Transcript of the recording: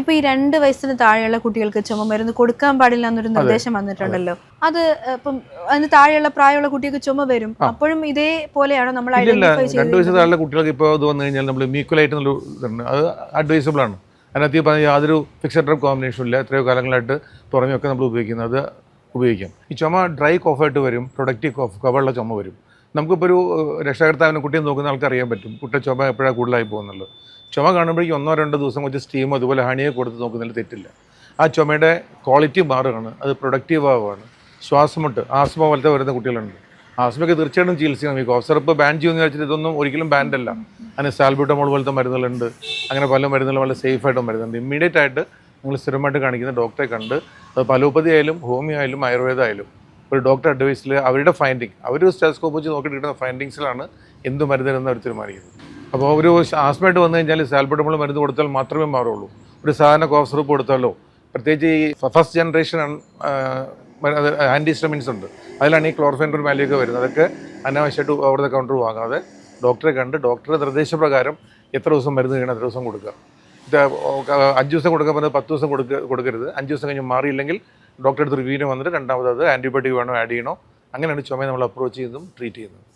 ഇപ്പൊ ഈ രണ്ട് വയസ്സിന് താഴെയുള്ള കുട്ടികൾക്ക് ചുമ മരുന്ന് കൊടുക്കാൻ പാടില്ല എന്നൊരു നിർദ്ദേശം വന്നിട്ടുണ്ടല്ലോ. അത്. ഇപ്പം അതിന് താഴെയുള്ള പ്രായമുള്ള കുട്ടികൾക്ക് ചുമ വരും. അപ്പോഴും ഇതേപോലെയാണോ നമ്മൾ ഐഡന്റിഫൈ ചെയ്യുന്നത് രണ്ട് വയസ്സ് താഴെ കുട്ടികൾക്ക് ഇപ്പോൾ ഇത് വന്നു കഴിഞ്ഞാൽ നമ്മൾ മീക്വലായിട്ട് എന്നുള്ള അത് അഡ്വൈസബിൾ ആണ്. അതിനകത്ത് ഈ പറഞ്ഞ യാതൊരു ഫിക്സഡ് ഡ്രഗ് കോമ്പിനേഷനും ഇല്ല. എത്രയോ കാലങ്ങളായിട്ട് പുറമെയൊക്കെ നമ്മൾ ഉപയോഗിക്കുന്നത്. ഉപയോഗിക്കാം. ഈ ചുമ ഡ്രൈ കോഫായിട്ട് വരും. പ്രൊഡക്റ്റീവ് കോഫ് കവറുള്ള ചുമ വരും. നമുക്കിപ്പോൾ ഒരു രക്ഷാകർത്താവിനെ കുട്ടിയെ നോക്കുന്ന ആൾക്ക് അറിയാൻ പറ്റും. കുട്ടി ചുമ എപ്പോഴാണ് കൂടുതലായി പോകുന്നുള്ളത്? ചുമ കാണുമ്പോഴേക്കും ഒന്നോ രണ്ടോ ദിവസം കുറച്ച് സ്റ്റീമോ അതുപോലെ ഹണിയോ കൊടുത്ത് നോക്കുന്നതിൽ തെറ്റില്ല. ആ ചുമയുടെ ക്വാളിറ്റി മാറുകയാണ്. അത് പ്രൊഡക്റ്റീവ് ആവുകയാണ്. ശ്വാസമുട്ട് ആസ്മ പോലത്തെ വരുന്ന കുട്ടികളുണ്ട്. ആസ്മയ്ക്ക് തീർച്ചയായിട്ടും ചികിത്സിക്കണം. ഈ കോഫ് സിറപ്പ് ബാൻ ചെയ്യുമെന്ന് വെച്ചിട്ട് ഇതൊന്നും ഒരിക്കലും ബാൻഡല്ല അല്ല. അതിന് സാൽബ്യൂട്ടമോൾ പോലത്തെ മരുന്നുകളുണ്ട്. അങ്ങനെ പല മരുന്നുകളും വളരെ സേഫ് ആയിട്ട് മരുന്നുണ്ട്. ഇമ്മീഡിയറ്റ് ആയിട്ട് നിങ്ങൾ സ്ഥിരമായിട്ട് കാണിക്കുന്ന ഡോക്ടറെ കണ്ട് അത് പലോപ്പതി ആയാലും ഹോമിയോ ആയാലും ആയുർവേദ ആയാലും ഒരു ഡോക്ടർ അഡ്വൈസിൽ അവരുടെ ഫൈൻഡിങ് അവർ സ്റ്റെസ്കോപ്പ് വെച്ച് നോക്കിയിട്ട് കിട്ടുന്ന ഫൈൻഡിങ്സിലാണ് എന്ത് മരുന്നെന്ന് അവർ തീരുമാനിക്കുന്നത്. അപ്പോൾ ഒരു ആസ്മയായിട്ട് വന്നു കഴിഞ്ഞാൽ സാൽബഡമോൾ മരുന്ന് കൊടുത്താൽ മാത്രമേ മാറുള്ളൂ. ഒരു സാധാരണ കോഫ് സിറപ്പ് കൊടുത്താലോ. പ്രത്യേകിച്ച് ഈ ഫസ്റ്റ് ജനറേഷൻ ആന്റിസ്റ്റമിൻസ് ഉണ്ട്. അതിലാണ് ഈ ക്ലോർഫെൻഡർ വാല്യൊക്കെ വരുന്നത്. അതൊക്കെ അനാവശ്യമായിട്ട് ദ കൗണ്ടർ വാങ്ങാതെ ഡോക്ടറെ കണ്ട് ഡോക്ടറുടെ നിർദ്ദേശപ്രകാരം എത്ര ദിവസം മരുന്ന് കഴിയണം എത്ര ദിവസം കൊടുക്കുക. അഞ്ച് ദിവസം കൊടുക്കാൻ പറഞ്ഞത് പത്ത് ദിവസം കൊടുക്ക കൊടുക്കരുത്. അഞ്ച് ദിവസം കഴിഞ്ഞ് മാറിയില്ലെങ്കിൽ ഡോക്ടറെ അടുത്ത് റിവ്യൂവിന് വന്നിട്ട് രണ്ടാമത് അത് ആന്റിബയോട്ടിക് വേണോ ആഡ് ചെയ്യണോ അങ്ങനെയാണ് ചുമയെ നമ്മൾ അപ്രോച്ച് ചെയ്യുന്നതും ട്രീറ്റ് ചെയ്യുന്നതും.